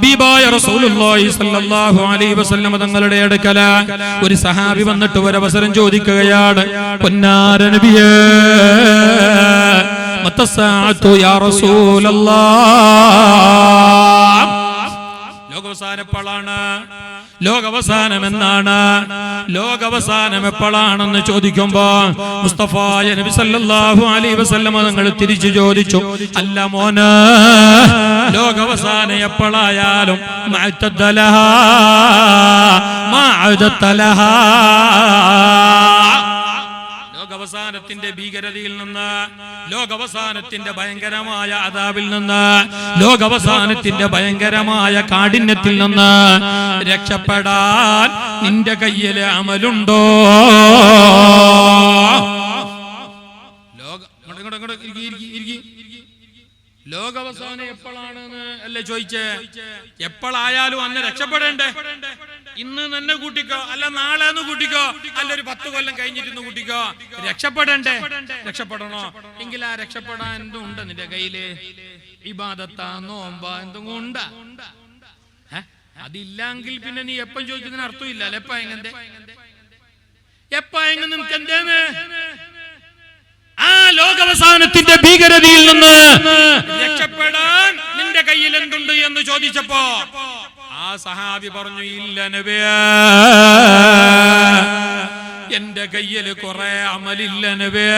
ഹബീബായ റസൂലുള്ളാഹി സ്വല്ലല്ലാഹു അലൈഹി വസല്ലം തങ്ങളുടെ അടുക്കല ഒരു സഹാബി വന്നിട്ട് ഒരു അവസരം ചോദിക്കുകയാണ്. പൊന്നാര നബിയേ മത്തസാഅത്തു യാ റസൂലല്ലാഹ് ലോകവസാനം എപ്പോഴാണ് ലോകവസാനം എന്നാണ് ലോകവസാനം എപ്പോഴാണെന്ന് ചോദിക്കുമ്പോ മുസ്തഫായ നബി സല്ലല്ലാഹു അലൈഹി വസല്ലം നിങ്ങൾ തിരിച്ചു ചോദിച്ചു അല്ല മോന് ലോകവസാനം എപ്പോഴായാലും മഅ്തദലഹാ, മഅ്തദലഹാ. ലോകവസാനത്തിന്റെ ഭീകരതയിൽ നിന്ന് ലോകവസാനത്തിന്റെ ഭയങ്കരമായ അതാവിൽ നിന്ന് ലോകവസാനത്തിന്റെ ഭയങ്കരമായ കാഠിന്യത്തിൽ നിന്ന് രക്ഷപ്പെടാൻ നിന്റെ കയ്യിലെ അമലുണ്ടോ. ലോകവസാനം എപ്പോഴാണെന്ന് അല്ലേ ചോദിച്ചേ? എപ്പോഴായാലും അന്ന് രക്ഷപ്പെടേണ്ടേ? ഇന്ന് തന്നെ കൂട്ടിക്കോ അല്ല നാളെ എന്ന് കൂട്ടിക്കോ. അല്ല ഒരു പത്ത് കൊല്ലം കഴിഞ്ഞിട്ട് കൂട്ടിക്കോ. രക്ഷപ്പെടണ്ടേ? രക്ഷപ്പെടണോ? എങ്കിൽ ആ രക്ഷപ്പെടാൻ എന്തും ഉണ്ട് നിന്റെ കയ്യിൽ? ഇബാദത്താ നോമ്പ എന്തും ഉണ്ട്? അതില്ലെങ്കിൽ പിന്നെ നീ എപ്പം ചോദിക്കുന്നതിന് അർത്ഥമില്ല. അല്ലെ എപ്പ എങ്ങനെ എപ്പ എങ്ങനെ നിനക്ക് എന്തേന്ന്? ആ ലോകാവസാനത്തിന്റെ ഭീകരതയിൽ നിന്ന് എന്ന് ചോദിച്ചപ്പോ ആ സഹാബി പറഞ്ഞു ഇല്ല നബിയ എന്റെ കയ്യിൽ കുറെ അമലില്ല നബിയ.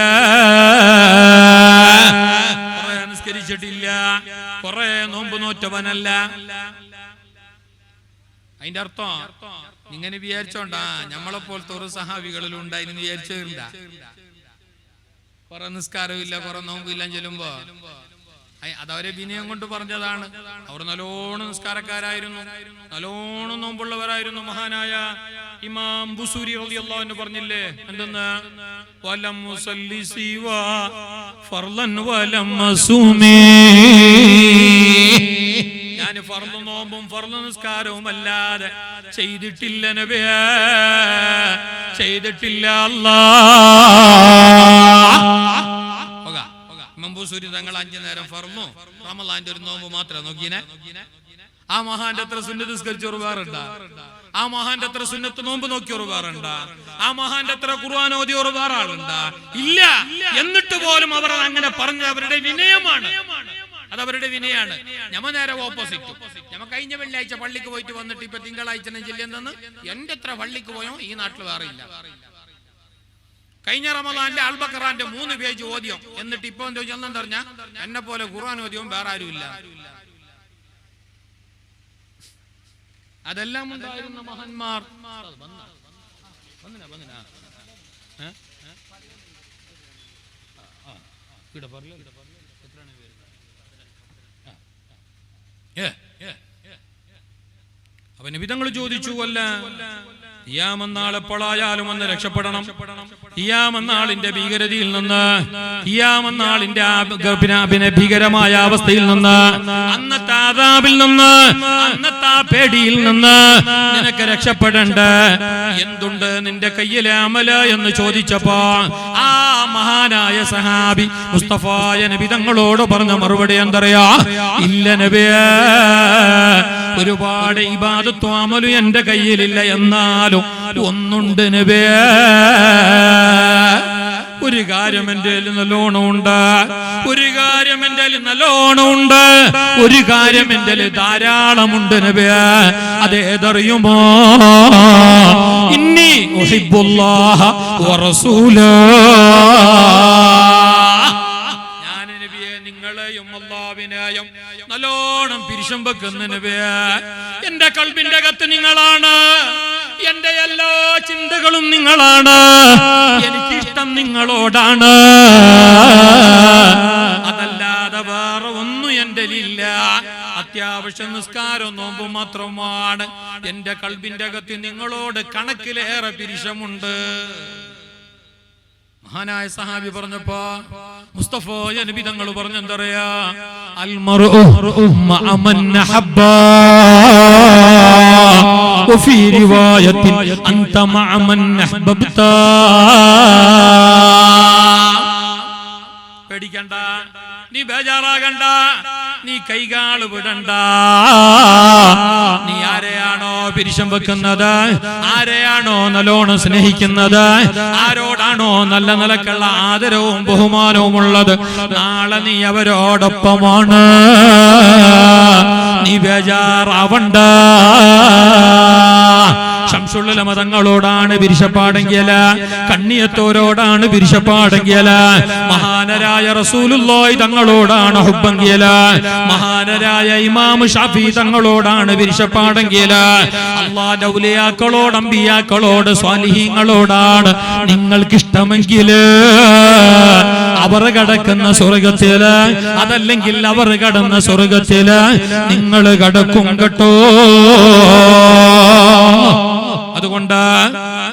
കുറെ അനുസ്കരിച്ചിട്ടില്ല കുറെ നോമ്പ് നോറ്റവനല്ല. അതിന്റെ അർത്ഥം ഇങ്ങനെ വിചാരിച്ചോണ്ടാ നമ്മളെ പോലത്തെ ഒരു സഹാബികളിലും ഉണ്ടായിരുന്നു വിചാരിച്ചില്ല കുറെ നിസ്കാരമില്ല കുറെ നോമ്പില്ല ചെല്ലുമ്പോ അതവരെ വിനയം കൊണ്ട് പറഞ്ഞതാണ്. അവർ നല്ലോണം നിസ്കാരക്കാരായിരുന്നു. നല്ലോണം നോമ്പുള്ളവരായിരുന്നു. മഹാനായ ഇമാം ബുസൂരി റളിയല്ലാഹു അൻഹു പറഞ്ഞില്ലേ? എന്തെന്ന്? വലം മുസല്ലി സിവാ ഫർളൻ വലം മസൂമി. ഞാൻ ഫർൾ നോമ്പും ഫർൾ നിസ്കാരവും അല്ലാതെ ചെയ്തിട്ടില്ല നബിയേ. ചെയ്തിട്ടില്ല അല്ലാ മമ്പൂസൂരി തങ്ങൾ അഞ്ചു നേരം ഫർന്നു റമലാന്റെ ഒരു നോമ്പ് മാത്രം നോക്കിനെ. ആ മഹാന്റെ അത്ര സുന്നത്ത് നിസ്കരിച്ച് ഉറവാറുണ്ട ആ മഹാന്റെ അത്ര സുന്നത്ത് നോമ്പ് നോക്കി ഉറവാറുണ്ട ആ മഹാന്റെ അത്ര ഖുർആൻ ഓതി ഉറവാറാളുണ്ടാ ഇല്ല. എന്നിട്ട് പോലും അവർ അങ്ങനെ പറഞ്ഞ അവരുടെ വിനയമാണ്. അത് അവരുടെ വിനയാണ്. ഞമ്മ നേരെ ഓപ്പോസിറ്റ് ഞമ്മ കഴിഞ്ഞ വെള്ളിയാഴ്ച പള്ളിക്ക് പോയിട്ട് വന്നിട്ട് ഇപ്പൊ തിങ്കളാഴ്ച ജില്ലെന്ന് എന്റെ എത്ര പള്ളിക്ക് പോയോ? ഈ നാട്ടിൽ വേറെ ഇല്ല. കഴിഞ്ഞ റമദാന്റെ അൽബക്കറാന്റെ മൂന്ന് പേജ് ഓദ്യം എന്നിട്ട് ഇപ്പൊ എന്തോ ചെന്നെന്ന് പറഞ്ഞ എന്നെ പോലെ ഖുർആൻ ഓദ്യവും വേറെ ആരുമില്ല. അതെല്ലാം ഉണ്ടായിരുന്ന മഹന്മാർ. പറഞ്ഞു ഏ, ഏ. അവന് വിധങ്ങൾ ചോദിച്ചു അല്ല ഇയാമെന്നാൾ എപ്പോഴായാലും ഒന്ന് രക്ഷപ്പെടണം. ഇയാമെന്നാളിന്റെ ഭീകരതയിൽ നിന്ന് ഇയാമെന്നാളിന്റെ ഭീകരമായ അവസ്ഥയിൽ നിന്ന് അന്നത്തെ ആദാബിൽ നിന്ന് അന്നത്തെ ആ പേടിയിൽ നിന്ന് നിനക്ക് രക്ഷപ്പെടണ്ട. എന്തുണ്ട് നിന്റെ കയ്യിലെ അമൽ? എന്ന് ചോദിച്ചപ്പോ ആ മഹാനായ സഹാബി മുസ്തഫായ നബി തങ്ങളോട് പറഞ്ഞ മറുപടി എന്തറിയാ? ഇല്ല നബിയേ ഒരുപാട് ഇബാദത്വാമലു എന്റെ കയ്യിലില്ല എന്നാലും ഒന്നുണ്ട് നബേ ഒരു കാര്യം എന്റെ നല്ലോണം ഉണ്ട് ഒരു കാര്യം എന്റെ നല്ലോണം ഉണ്ട് ഒരു കാര്യം എന്റെ ധാരാളമുണ്ട് നബേ അതേതറിയുമോ ഇന്നി ഉഹിബ്ബുല്ലാഹ വറസൂലാ നിങ്ങളെയും അള്ളാവിനെയും നല്ലോണം പിരിശം വെക്കുന്ന നബിയെ എന്റെ കൽബിന്റെ അകത്ത് നിങ്ങളാണ്. എന്റെ എല്ലാ ചിന്തകളും നിങ്ങളാണ്. എനിക്കിഷ്ടം നിങ്ങളോടാണ്. അതല്ലാതെ വേറെ ഒന്നും എന്റെ ഇല്ല അത്യാവശ്യം നിസ്കാരം നോമ്പ് മാത്രമാണ്. എന്റെ കൽബിന്റെ അകത്ത് നിങ്ങളോട് കണക്കിലേറെ പിരിശമുണ്ട്. മഹാനായ സഹാബി പറഞ്ഞപ്പോ മുസ്തഫ നബി തങ്ങൾ പറഞ്ഞെന്തറിയാ അൽമർഉ മഅ മൻ അഹബ്ബ وفي رواية أنت مع من أحببت പേടിക്കണ്ട നീ ബേജാറാകണ്ട നീ കൈകാൾ വിടണ്ട. നീ ആരെയാണോ പിരിശം വെക്കുന്നത്? ആരെയാണോ നല്ലോണം സ്നേഹിക്കുന്നത്? ആരോടാണോ നല്ല നിലക്കുള്ള ആദരവും ബഹുമാനവും ഉള്ളത്? നാളെ നീ അവരോടൊപ്പമാണ്. നീ ബേജാറാവണ്ട. ശംസുള്ള മതങ്ങളോടാണ് പിരിശപ്പാടെങ്കിൽ കണ്ണിയത്തോരോടാണ് പിരിശപ്പാടെങ്കിൽ മഹാനരായ റസൂലുള്ളാഹി തങ്ങളോടാണ് ഹുബ്ബങ്കിയല മഹാനരായ ഇമാം ഷാഫി തങ്ങളോടാണ് പിരിശപ്പാടെങ്കിൽ അള്ളാന്റെ ഔലിയാക്കളോട് അമ്പിയാക്കളോട് സ്വാലിഹീങ്ങളോടാണ് നിങ്ങൾക്കിഷ്ടമെങ്കിൽ അവർ കടക്കുന്ന സ്വർഗത്തിൽ അതല്ലെങ്കിൽ അവർ കടന്ന സ്വർഗത്തിൽ നിങ്ങൾ കടക്കും കേട്ടോ. അതുകൊണ്ട്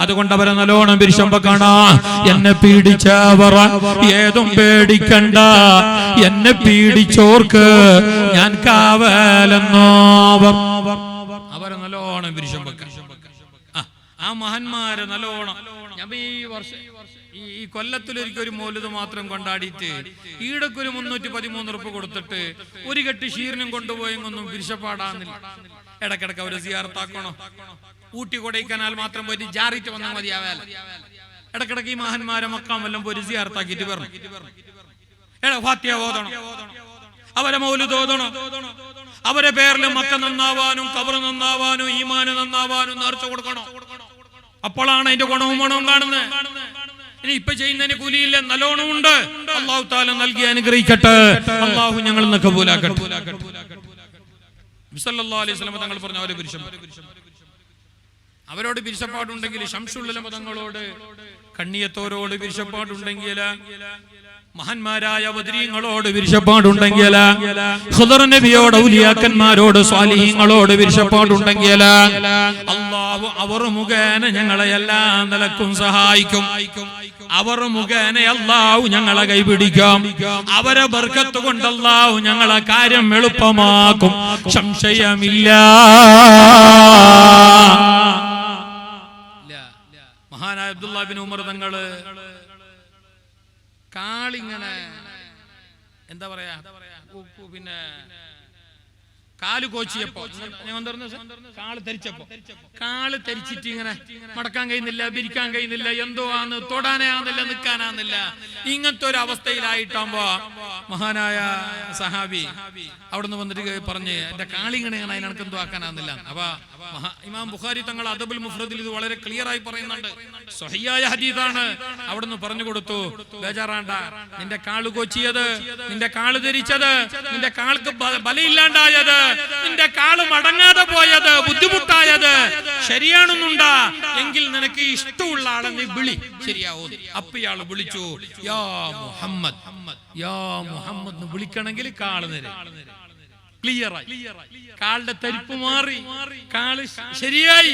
അതുകൊണ്ട് അവരെ നല്ലോണം പിരിശമ്പ കാണാ. എന്നെ പീഡിച്ചവർ ഏതും പേടിക്കണ്ട. എന്നെ പീഡിച്ചോർക്ക് ഞാൻ കാവലെന്നോവർ അവരെ നല്ലോണം പിരിശമ്പ ആ മഹന്മാരെ നല്ലോണം. ഞാൻ ഈ വർഷം ഈ കൊല്ലത്തിലൊരിക്കൽ ഒരു മോലുത് മാത്രം കൊണ്ടാടിയിട്ട് ഈടക്കൊരു മുന്നൂറ്റി പതിമൂന്ന് ഉറുപ്പ് കൊടുത്തിട്ട് ഒരു കെട്ട് ഷീറിനും കൊണ്ടുപോയെന്നൊന്നും പിരിശപ്പാടാന്നില്ല ഇടക്കിടക്ക് അവർ സിയാർത്താക്കണോ? ഊട്ടി കൊടൈക്കനാൽ മാത്രം പോയിട്ട് ജാറിറ്റ് വന്നാൽ മതിയാവല്ല ഇടക്കിടക്ക് ഈ മഹാന്മാരെ മക്കാം വല്ലം പോയി സിയാർത്താക്കിയിട്ട് വരണം. എടാ ഫാത്തിയ ഓതണം. അവരെ മൗലു തോതണം അവരെ പേരിൽ മക്ക നന്നാവാനും കബർ നന്നാവാനും ഈമാന് നന്നാവാനും നേർച്ച കൊടുക്കണം. അപ്പോഴാണ് അതിന്റെ ഗുണവും ഗുണവും കാണുന്നത്. ഇനി ഇപ്പൊ ചെയ്യുന്നതിന് കൂലിയില്ല നല്ലോണം ഉണ്ട് അള്ളാഹു താല നൽകി അനുഗ്രഹിക്കട്ടെ. അള്ളാഹു ഞങ്ങൾ കബൂലാക്കട്ടെ. അലൈഹി തങ്ങൾ പറഞ്ഞ അവരെ പുരുഷൻ അവരോട് പിരിശപ്പാടുണ്ടെങ്കിൽ ശംസുള്ള മതങ്ങളോട് കണ്ണിയത്തോരോട് പിരിശപ്പാടുണ്ടെങ്കിൽ മഹാന്മാരായ വദരീങ്ങളോട് വിരിശപ്പാടുണ്ടെങ്കിൽ ഖുദർ നബിയോട് ഔലിയാക്കന്മാരോട് സ്വാലിഹീങ്ങളോട് വിരിശപ്പാടുണ്ടെങ്കിൽ അള്ളാഹു അവർ മുഖേന ഞങ്ങളെ എല്ലാ നിലക്കും സഹായിക്കും. അവർ മുഖേന അള്ളാഹു ഞങ്ങളെ കൈപിടിക്കും. അവരെ ബർക്കത്ത് കൊണ്ട് അള്ളാഹു ഞങ്ങളെ കാര്യം എളുപ്പമാക്കും. സംശയമില്ല. മഹാനായ അബ്ദുല്ലാ ബിൻ ഉമർ തങ്ങൾ കാളിങ്ങനെ എന്താ പറയാ? പിന്നെ കാൽ കോച്ചിയപ്പോ. കാൾ ധരിച്ചപ്പോ. കാൾ ധരിച്ചിട്ട് ഇങ്ങനെ മടക്കാൻ കഴിയുന്നില്ല വിരിക്കാൻ കഴിയുന്നില്ല എന്തോ ആന്ന് തൊടാനേ ആന്നില്ല നിൽക്കാനാന്നില്ല ഇങ്ങനത്തെ ഒരു അവസ്ഥയിലായിട്ടാകുമ്പോ മഹാനായ സഹാബി അവിടുന്ന് വന്നിട്ട് പറഞ്ഞ് എന്റെ കാളിങ്ങനെ ഞാൻ അതിനക്ക് എന്തോ ആക്കാനാന്നില്ല അപ്പൊ ഇമാം ബുഖാരി തങ്ങൾ അദബുൽ മുഫ്രദിൽ ഇത് വളരെ ക്ലിയർ ആയി പറയുന്നുണ്ട്. സ്വഹിയായ ഹദീദാണ് അവിടുന്ന് പറഞ്ഞു കൊടുത്തു ബേജാറാണ്ട നിന്റെ കാൾ കൊച്ചിയത് നിന്റെ കാൾ ധരിച്ചത് നിന്റെ കാൾക്ക് ബലയില്ലാണ്ടായത് നിന്റെ കാൾ മടങ്ങാതെ പോയത് ബുദ്ധിമുട്ടായത് ശരിയാണെന്നുണ്ടാ എങ്കിൽ നിനക്ക് ഇഷ്ടമുള്ള ആളെ നീ വിളി. ശരിയാവും. അപ്പയാൾ വിളിച്ചു യാ മുഹമ്മദ് യാ മുഹമ്മദ് വിളിക്കണമെങ്കിൽ കാൾ നേരെ. കാളുടെ തരിപ്പ് മാറി. കാൾ ശരിയായി.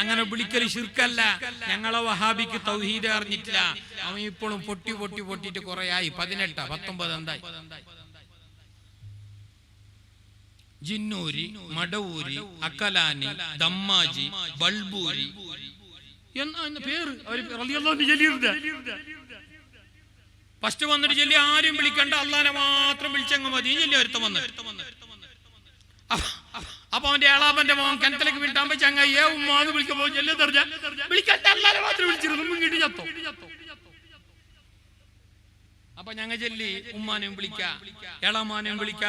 അങ്ങനെ വിളിക്കൽ ശിർക്കല്ല. ഞങ്ങളെ വഹാബിക്ക് തൗഹീദ് അറിഞ്ഞിട്ടില്ല. അവൻ ഇപ്പോഴും പൊട്ടി പൊട്ടി പൊട്ടിട്ട് കുറെ ആയി പതിനെട്ടാ പത്തൊമ്പത് എന്തായി? ജിന്നൂരി മടവൂരി അക്കലാനി ദമ്മാജി ബൾബൂരി. എന്നാ പേര്. ഫസ്റ്റ് വന്നിട്ട് ചൊല്ലി ആരും വിളിക്കണ്ട. അള്ളാനെ മാത്രം വിളിച്ചങ്ങ് മതി. ചൊല്ലി ഒരുത്ത വന്ന് അപ്പൊ അവന്റെ ഏളാപ്പന്റെ മോൻ കിണറ്റിലേക്ക് വിട്ടാൻ പറ്റി ചങ്ങായി ഏ ഉമ്മാന്ന് വിളിക്കുമ്പോ ചെല്ലു തെറിഞ്ഞ വിളിക്കണ്ട. അല്ലാതെ മാത്രം വിളിച്ചിരുന്നു. മുങ്ങിട്ട് ചത്തോ? അപ്പൊ ഞങ്ങ ചെല്ലി ഉമ്മാനെയും വിളിക്ക. ഏളമാനെയും വിളിക്ക.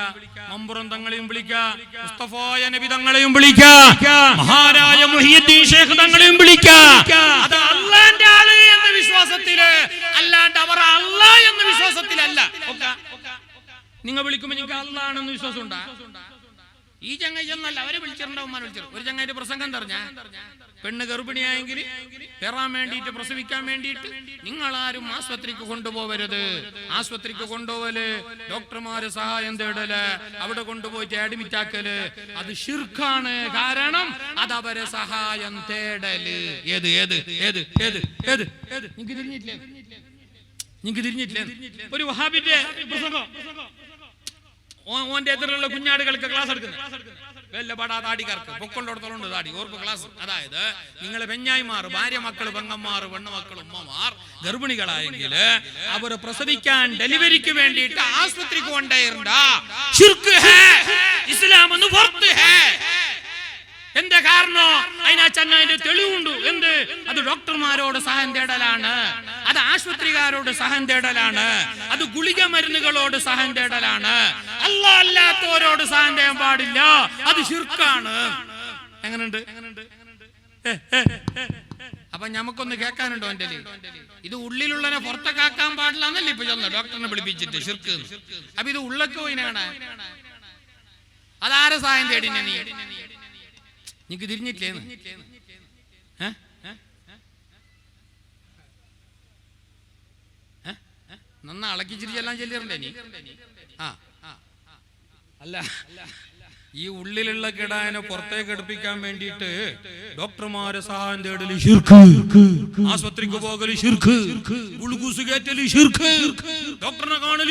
മമ്പുറം തങ്ങളെയും വിളിക്ക. മുസ്തഫായ നബി തങ്ങളെയും വിളിക്ക. മഹാരായ മുഹിയുദ്ദീൻ ഷേഖ് തങ്ങളെയും വിളിക്ക. അത് അള്ളാന്റെ ആൾ എന്ന വിശ്വാസത്തിൽ അല്ലാണ്ട് അവർ അല്ല എന്ന വിശ്വാസത്തിലല്ല ഒക്കെ നിങ്ങൾ വിളിക്കുമ്പോൾ നിങ്ങൾക്ക് അല്ലാണെന്ന് വിശ്വാസം ഉണ്ടാ ഈ ചങ്ങായി അവരെ വിളിച്ചിട്ടുണ്ടാവും വിളിച്ചു ഒരു ചങ്ങായിട്ട് പ്രസംഗം തെറിഞ്ഞ പെണ്ണ് ഗർഭിണിയായെങ്കിൽ കയറാൻ വേണ്ടിയിട്ട് പ്രസവിക്കാൻ വേണ്ടിയിട്ട് നിങ്ങൾ ആരും ആസ്പത്രിക്ക് കൊണ്ടുപോകരുത് ആസ്പത്രിക്ക് കൊണ്ടുപോകൽ ഡോക്ടർമാര് സഹായം തേടൽ അവിടെ കൊണ്ടുപോയിട്ട് അഡ്മിറ്റ് ആക്കൽ. അത് ഷിർഖാണ് കാരണം അത് അവരെ സഹായം തേടൽ. ഏത് ഏത് ഏത് ഏത് ഏത്? നിങ്ങൾക്ക് തിരിഞ്ഞിട്ടില്ലേ? നിങ്ങൾക്ക് തിരിഞ്ഞിട്ടില്ലേ. ഒരു വഹാബിന്റെ പ്രസംഗം. ഓന്റെ എതിരുള്ള കുഞ്ഞാടുകൾക്ക് ക്ലാസ് എടുക്കുന്നത്. വല്ല പടാ താടിക്കാർക്ക് പൊക്കൊണ്ടോടത്തോളം ഉണ്ട് താടി. ഓർക്ക് ക്ലാസ് അതായത് നിങ്ങളെ പെഞ്ഞായിമാർ ഭാര്യ മക്കൾ പെങ്ങന്മാർ പെണ്ണുമക്കൾ ഉമ്മമാർ ഗർഭിണികളായെങ്കിൽ അവർ പ്രസവിക്കാൻ ഡെലിവറിക്ക് വേണ്ടിയിട്ട് ആസ്പത്രിക്ക് കൊണ്ടേണ്ട ഇസ്ലാം ഒന്ന് പുറത്ത് ഹേ. എന്റെ കാരണം? അതിനാ ചങ്ങായിന്റെ തെളിവുണ്ട്. എന്ത്? അത് ഡോക്ടർമാരോട് സഹായം തേടലാണ്. അത് ആശുപത്രികാരോട് സഹം തേടലാണ്. അത് ഗുളിക മരുന്നുകളോട് സഹം തേടലാണ്. അല്ല അല്ലാത്തവരോട് സഹം തേടാൻ പാടില്ല. അത് ശിർക്കാണ്. എങ്ങനെയുണ്ട്. അപ്പൊ ഞമ്മക്കൊന്ന് കേൾക്കാനുണ്ടോ എന്റെ ഇത് ഉള്ളിലുള്ളനെ പുറത്തൊക്കെ ആക്കാൻ പാടില്ല എന്നല്ലേ ഇപ്പൊ ചെന്ന് ഡോക്ടറിനെ വിളിപ്പിച്ചിട്ട് ഷിർക്ക് അപ്പൊ ഇത് ഉള്ളക്ക് പോയിനാണ് അതാരെ സഹായം തേടിനെ നീ? നിനക്ക് തിരിഞ്ഞിട്ടില്ലേ ഏ? ഏ? ഏ? ഏ? നന്നാ അളക്കിച്ചിരിച്ചെല്ലാം ചിരിച്ചെല്ലാം ചെല്ലിറണ്ടേ നീ ആ. അല്ല ഈ ഉള്ളിലുള്ള കിടാനെ പുറത്തേക്ക് എടുപ്പിക്കാൻ വേണ്ടിയിട്ട് ഡോക്ടർമാരെ സഹായം തേടൽ ഷിർക്ക് ആശുപത്രിക്ക് പോകൽ ഉൾകൂസ് കയറ്റൽ ഡോക്ടറിനെ കാണൽ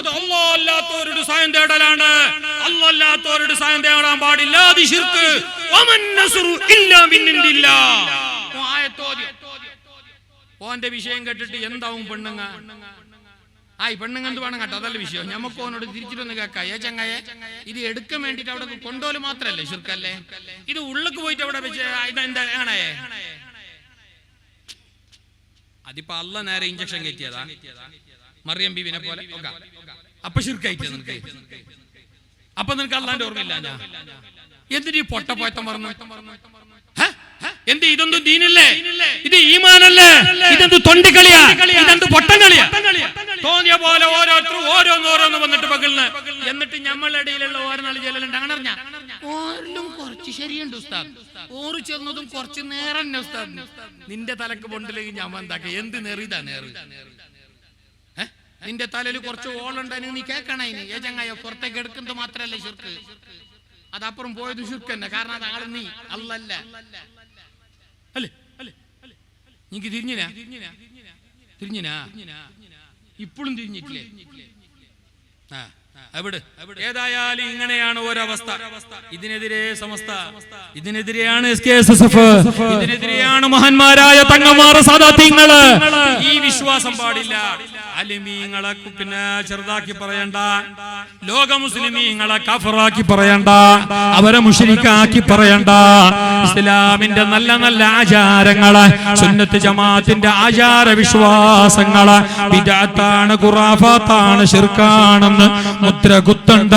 അത് അല്ലാ അല്ലാത്തവരുടെ സഹായം തേടലാണ്. അല്ലാ അല്ലാത്തവരുടെ സഹായം തേടാൻ പാടില്ല. അത് ഓന്റെ വിഷയം കേട്ടിട്ട് എന്താവും പെണ്ണുങ്ങ? ആ ഈ പെണ്ണുങ്ങ എന്ത് വേണം കേട്ടോ? അതല്ല വിഷയം. ഞമ്മക്ക് ഓനോട് തിരിച്ചിട്ടൊന്ന് കേൾക്കാം. ഏ ചങ്ങയെ ഇത് എടുക്കാൻ വേണ്ടിട്ട് അവിടെ കൊണ്ടോൽ മാത്രല്ലേ ശുർക്കല്ലേ? ഇത് ഉള്ളിക്ക് പോയിട്ട് അവിടെ വെച്ച് ഇതെന്താ ആണേ? അതിപ്പോ അല്ല നേരെ ഇഞ്ചക്ഷൻ കയറ്റിയതാ? മറിയം ബീവിനെ പോലെ. അപ്പൊ ശുർക്കായിട്ട് നിനക്ക്? അപ്പൊ നിനക്ക് അല്ലാണ്ട് ഓർമ്മയില്ല എന്തിനീ പൊട്ടപ്പോയത്തം പറഞ്ഞു? എന്ത് ഇതൊന്നും ദീനല്ലേ? ഇത് ഈമാനല്ലേ? ഇതെന്ത് തൊണ്ടിക്കളിയാ? ഇതെന്ത് പൊട്ടങ്കളിയാ? തോന്നിയ പോലെ ഓരോരുത്തരും ഓരോന്ന് ഓരോന്ന് വന്നിട്ട് പകലിന്. എന്നിട്ട് ഞമ്മളുടെ ഇടയിലുള്ള ഓരോ നാല് ചെല്ലുണ്ട് അങ്ങനെ അറിഞ്ഞ ഓരിലും കുറച്ച് ശരിയുണ്ട് ഉസ്താദ്. ഓറ് ചെന്നതും കുറച്ച് നേരം തന്നെ ഉസ്താദ്. നിന്റെ തലക്ക് പൊണ്ടില്ലെങ്കിൽ ഞാൻ എന്താക്കി? എന്ത് നേറിയതാ നേറ്? നിന്റെ തലയിൽ കുറച്ച് ഓളുണ്ടെങ്കിൽ നീ കേൾക്കണ അതിന്. ഏ ചങ്ങായ പുറത്തേക്ക് എടുക്കുന്നത് മാത്രല്ലേ ശുർക്ക്? അതപ്പുറം പോയത് ശിർക്ക് തന്നെ കാരണം അതാണ് നീ. അല്ലല്ല അല്ലേ? അല്ലേ നീക്ക് തിരിഞ്ഞിനാ? തിരിഞ്ഞിനാ? ഇപ്പോഴും തിരിഞ്ഞിട്ടില്ലേ? ആ. എവിടെ ഏതായാലും ഇങ്ങനെയാണ് ഒരവസ്ഥ. ഇതിനെതിരെ Samastha. ഇതിനെതിരെയാണ് S K S S F. ഇതിനെതിരെയാണ് മഹാന്മാരായ തങ്ങമാറ സാദാത്യങ്ങൾ. ഈ വിശ്വാസം പാടില്ല. അലിമീങ്ങളെ പിന്നെ ചെറുതാക്കി പറയണ്ട. ലോക മുസ്ലിമീങ്ങളെ കഫറാക്കി പറയണ്ട. അവരെ മുഷരിക്കാക്കി പറയണ്ട. ഇസ്ലാമിന്റെ നല്ല നല്ല ആചാരങ്ങൾ സുന്നത്ത് ജമാഅത്തിന്റെ ആചാര വിശ്വാസങ്ങൾ വിദാത്താണ് ഖുറാഫാത്താണ് ഷിർക്കാണെന്ന് മുദ്ര കുത്തണ്ട.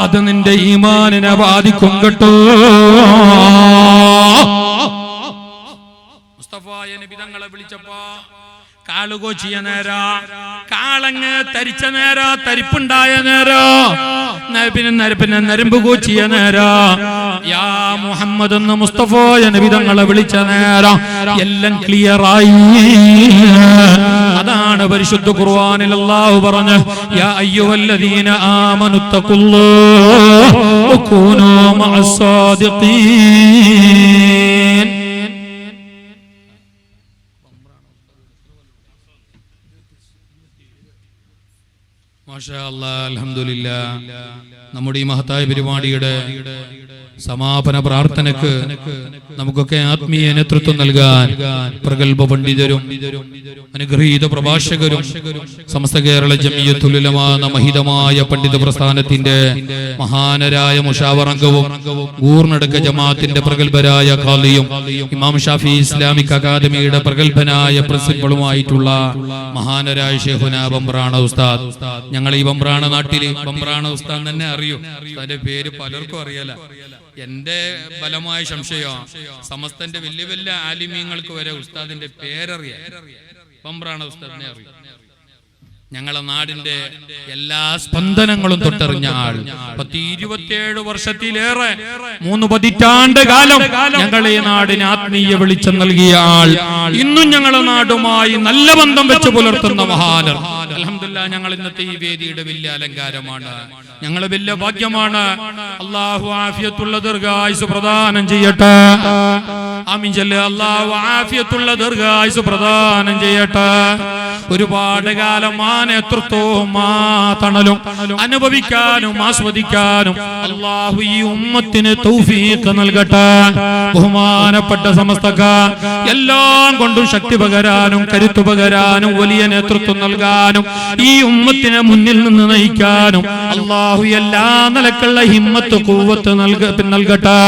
അത് നിന്റെ ഈമാനിനെ ബാധിക്കും കേട്ടോ. മുസ്തഫായ നബി തങ്ങളെ വിളിച്ചപ്പോ കാളുകോച്ചിയ നേര കാളങ്ങ് തരിച്ച നേര തരിപ്പുണ്ടായ നേര പിന്നെ നര- പിന്നെ നരമ്പ് കോച്ചിയ നേര. യാ മുഹമ്മദ് എന്ന് മുസ്തഫായ നബി തങ്ങളെ വിളിച്ച നേരം. എല്ലാം ക്ലിയറായി അതാണ് പരിശുദ്ധ ഖുർആനിൽ അല്ലാഹു പറഞ്ഞു യാ അയ്യുഹല്ലദീന ആമനു തഖുല്ലാഹ വകൂനൂ മഅസ്സാദിഖീൻ മാഷാ അല്ലാഹ് അൽഹംദുലില്ലാ. നമ്മുടെ ഈ മഹത്തായ പരിപാടിയുടെ സമാപന പ്രാർത്ഥനക്ക് നമുക്കൊക്കെ ആത്മീയ നേതൃത്വം നൽകാൻ പ്രഗത്ഭ പണ്ഡിതരും അനുഗ്രഹീത പ്രഭാഷകരും സമസ്ത കേരള ജമിയത്തുലമ എന്ന മഹിതമായ പണ്ഡിത പ്രസ്ഥാനത്തിന്റെ മഹാനരായ മുഷാവറംഗവും ഊർണടക്ക ജമാഅത്തിന്റെ പ്രഗത്ഭരായ ഖാലിയും ഇമാം ഷാഫി ഇസ്ലാമിക് അക്കാദമിയുടെ പ്രഗത്ഭനായ പ്രിൻസിപ്പളുമായിട്ടുള്ള മഹാനരായ ഷെഹുന ബംബ്രാണ ഉസ്താദ്. ഞങ്ങൾ ഈ ബംബ്രാണ നാട്ടിൽ ബംബ്രാണ ഉസ്താദ് തന്നെ അറിയൂ. അതിന്റെ പേര് പലർക്കും അറിയാല. എന്റെ ബലമായ സംശയം സമസ്തന്റെ വലിയ വലിയ ആലിമ്യങ്ങൾക്ക് വരെ ഉസ്താദിന്റെ പേരറിയാം. ഉസ്താദിനെ അറിയും. ഞങ്ങളെ നാടിന്റെ എല്ലാ സ്പന്ദനങ്ങളും തൊട്ടറിഞ്ഞ ആൾ. പത്തി ഇരുപത്തിയേഴ് വർഷത്തിലേറെ മൂന്ന് പതിറ്റാണ്ട് കാലം ഞങ്ങളെ ഈ നാടിന് ആത്മീയ വെളിച്ചം നൽകിയ ആൾ. ഇന്നും ഞങ്ങളെ നാടുമായി നല്ല ബന്ധം വെച്ച് പുലർത്തുന്ന മഹാനർ. അലഹമില്ല ഞങ്ങൾ ഇന്നത്തെ ഈ വേദിയുടെ വലിയ അലങ്കാരമാണ്. ഞങ്ങൾ വലിയ ഭാഗ്യമാണ്. അള്ളാഹു ആഫിയത്തുള്ള ദീർഘായുസ് പ്രദാനം ചെയ്യട്ടെ. ആമീൻ അള്ളാഹു ആഫിയത്തുള്ള ദീർഘായുസ് പ്രദാനം ചെയ്യട്ടെ. ഒരുപാട് കാലം ആ നേതൃത്വവും ആ തണലും അനുഭവിക്കാനും ആസ്വദിക്കാനും അള്ളാഹു ഈ ഉമ്മത്തിന് തൗഫീഖ് നൽകട്ടെ. ബഹുമാനപ്പെട്ട സമസ്തക്കാർ എല്ലാം കൊണ്ടും ശക്തി പകരാനും കരുത്തു പകരാനും വലിയ നേതൃത്വം നൽകാനും ഈ ഉമ്മത്തിനെ മുന്നിൽ നിന്ന് നയിക്കാനും അള്ളാഹു എല്ലാ നിലക്കുള്ള ഹിമ്മത്ത് കൂവത്ത് നൽക നൽകട്ടെ.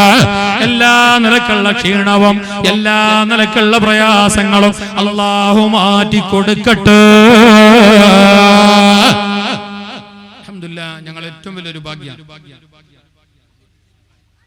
എല്ലാ നിലക്കുള്ള ക്ഷീണവും എല്ലാ നിലക്കുള്ള പ്രയാസങ്ങളും അള്ളാഹു മാറ്റി കൊടുക്കട്ടെ ഞങ്ങൾ ഏറ്റവും വലിയൊരു ഭാഗ്യം